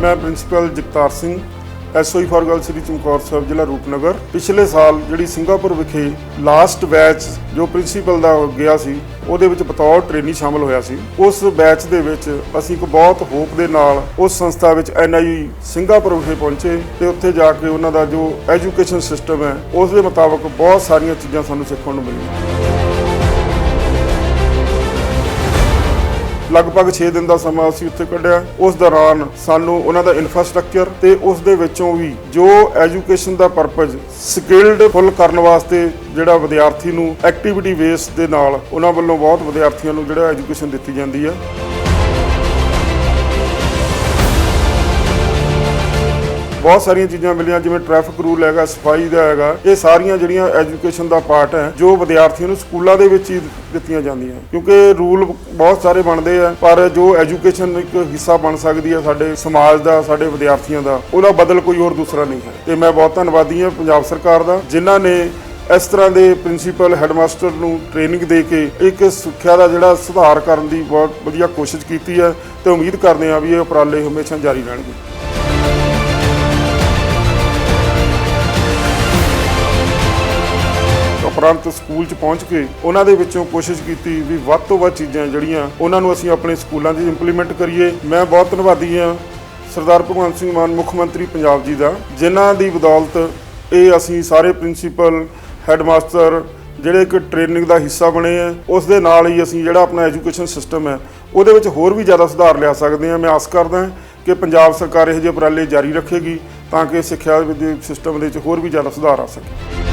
ਮੈਂ principal Jagtar Singh SOE for girl Shri Chamkaur Sahib, ਜ਼ਿਲ੍ਹਾ ਰੂਪਨਗਰ। ਪਿਛਲੇ ਸਾਲ ਜਿਹੜੀ ਸਿੰਗਾਪੁਰ ਵਿਖੇ ਲਾਸਟ ਬੈਚ ਜੋ ਪ੍ਰਿੰਸੀਪਲ ਦਾ ਗਿਆ ਸੀ, ਉਹਦੇ ਵਿੱਚ ਬਤੌਰ ਟ੍ਰੇਨੀ ਸ਼ਾਮਲ ਹੋਇਆ ਸੀ। ਉਸ ਬੈਚ ਦੇ ਵਿੱਚ ਅਸੀਂ ਇੱਕ ਬਹੁਤ ਹੋਪ ਦੇ ਨਾਲ ਉਸ ਸੰਸਥਾ ਵਿੱਚ ਐਨਆਈ ਸਿੰਗਾਪੁਰ ਵਿਖੇ ਪਹੁੰਚੇ ਤੇ ਉੱਥੇ ਜਾ ਕੇ ਉਹਨਾਂ ਦਾ ਜੋ ਐਜੂਕੇਸ਼ਨ ਸਿਸਟਮ ਹੈ, ਉਸ ਦੇ ਮੁਤਾਬਕ ਬਹੁਤ ਸਾਰੀਆਂ ਚੀਜ਼ਾਂ ਸਾਨੂੰ ਸਿੱਖਣ ਨੂੰ ਮਿਲੀਆਂ। ਲਗਭਗ 6 ਦਿਨ ਦਾ ਸਮਾਂ ਅਸੀਂ ਉੱਥੇ ਕੱਢਿਆ। ਉਸ ਦੌਰਾਨ ਸਾਨੂੰ ਉਹਨਾਂ ਦਾ ਇਨਫਰਾਸਟ੍ਰਕਚਰ ਤੇ ਉਸ ਦੇ ਵਿੱਚੋਂ ਵੀ ਜੋ ਐਜੂਕੇਸ਼ਨ ਦਾ ਪਰਪਸ ਸਕਿਲਡ ਫੁੱਲ ਕਰਨ ਵਾਸਤੇ ਜਿਹੜਾ ਵਿਦਿਆਰਥੀ ਨੂੰ ਐਕਟੀਵਿਟੀ ਬੇਸ ਦੇ ਨਾਲ ਉਹਨਾਂ ਵੱਲੋਂ ਬਹੁਤ ਵਿਦਿਆਰਥੀਆਂ ਨੂੰ ਜਿਹੜਾ ਐਜੂਕੇਸ਼ਨ ਦਿੱਤੀ ਜਾਂਦੀ ਹੈ। ਬਹੁਤ ਸਾਰੀਆਂ ਚੀਜ਼ਾਂ ਮਿਲੀਆਂ, ਜਿਵੇਂ ਟ੍ਰੈਫਿਕ ਰੂਲ ਹੈਗਾ, ਸਫ਼ਾਈ ਦਾ ਹੈਗਾ, ਇਹ ਸਾਰੀਆਂ ਜਿਹੜੀਆਂ ਐਜੂਕੇਸ਼ਨ ਦਾ ਪਾਰਟ ਹੈ, ਜੋ ਵਿਦਿਆਰਥੀਆਂ ਨੂੰ ਸਕੂਲਾਂ ਦੇ ਵਿੱਚ ਹੀ ਦਿੱਤੀਆਂ ਜਾਂਦੀਆਂ ਕਿਉਂਕਿ ਰੂਲ ਬਹੁਤ ਸਾਰੇ ਬਣਦੇ ਆ, ਪਰ ਜੋ ਐਜੂਕੇਸ਼ਨ ਇੱਕ ਹਿੱਸਾ ਬਣ ਸਕਦੀ ਹੈ ਸਾਡੇ ਸਮਾਜ ਦਾ, ਸਾਡੇ ਵਿਦਿਆਰਥੀਆਂ ਦਾ, ਉਹਦਾ ਬਦਲ ਕੋਈ ਹੋਰ ਦੂਸਰਾ ਨਹੀਂ ਹੈ। ਤੇ ਮੈਂ ਬਹੁਤ ਧੰਨਵਾਦੀ ਹਾਂ ਪੰਜਾਬ ਸਰਕਾਰ ਦਾ, ਜਿਨ੍ਹਾਂ ਨੇ ਇਸ ਤਰ੍ਹਾਂ ਦੇ ਪ੍ਰਿੰਸੀਪਲ ਹੈਡਮਾਸਟਰ ਨੂੰ ਟ੍ਰੇਨਿੰਗ ਦੇ ਕੇ ਇੱਕ ਸਿੱਖਿਆ ਦਾ ਜਿਹੜਾ ਸੁਧਾਰ ਕਰਨ ਦੀ ਬਹੁਤ ਵਧੀਆ ਕੋਸ਼ਿਸ਼ ਕੀਤੀ ਹੈ, ਤੇ ਉਮੀਦ ਕਰਦੇ ਹਾਂ ਵੀ ਇਹ ਉਪਰਾਲੇ ਹਮੇਸ਼ਾ ਜਾਰੀ ਰਹਿਣਗੇ। ਉਪਰੰਤ ਸਕੂਲ 'ਚ ਪਹੁੰਚ ਕੇ ਉਹਨਾਂ ਦੇ ਵਿੱਚੋਂ ਕੋਸ਼ਿਸ਼ ਕੀਤੀ ਵੀ ਵੱਧ ਤੋਂ ਵੱਧ ਚੀਜ਼ਾਂ ਜਿਹੜੀਆਂ ਉਹਨਾਂ ਨੂੰ ਅਸੀਂ ਆਪਣੇ ਸਕੂਲਾਂ 'ਚ ਇੰਪਲੀਮੈਂਟ ਕਰੀਏ। ਮੈਂ ਬਹੁਤ ਧੰਨਵਾਦੀ ਹਾਂ ਸਰਦਾਰ ਭਗਵੰਤ ਸਿੰਘ ਮਾਨ, ਮੁੱਖ ਮੰਤਰੀ ਪੰਜਾਬ ਜੀ ਦਾ, ਜਿਨ੍ਹਾਂ ਦੀ ਬਦੌਲਤ ਇਹ ਅਸੀਂ ਸਾਰੇ ਪ੍ਰਿੰਸੀਪਲ ਹੈਡਮਾਸਟਰ ਜਿਹੜੇ ਇੱਕ ਟ੍ਰੇਨਿੰਗ ਦਾ ਹਿੱਸਾ ਬਣੇ ਆ, ਉਸ ਦੇ ਨਾਲ ਹੀ ਅਸੀਂ ਜਿਹੜਾ ਆਪਣਾ ਐਜੂਕੇਸ਼ਨ ਸਿਸਟਮ ਹੈ, ਉਹਦੇ ਵਿੱਚ ਹੋਰ ਵੀ ਜ਼ਿਆਦਾ ਸੁਧਾਰ ਲਿਆ ਸਕਦੇ ਹਾਂ। ਮੈਂ ਆਸ ਕਰਦਾ ਕਿ ਪੰਜਾਬ ਸਰਕਾਰ ਇਹੋ ਜਿਹੇ ਉਪਰਾਲੇ ਜਾਰੀ ਰੱਖੇਗੀ ਤਾਂ ਕਿ ਸਿੱਖਿਆ ਸਿਸਟਮ ਦੇ ਵਿੱਚ ਹੋਰ ਵੀ ਜ਼ਿਆਦਾ ਸੁਧਾਰ ਆ ਸਕੇ।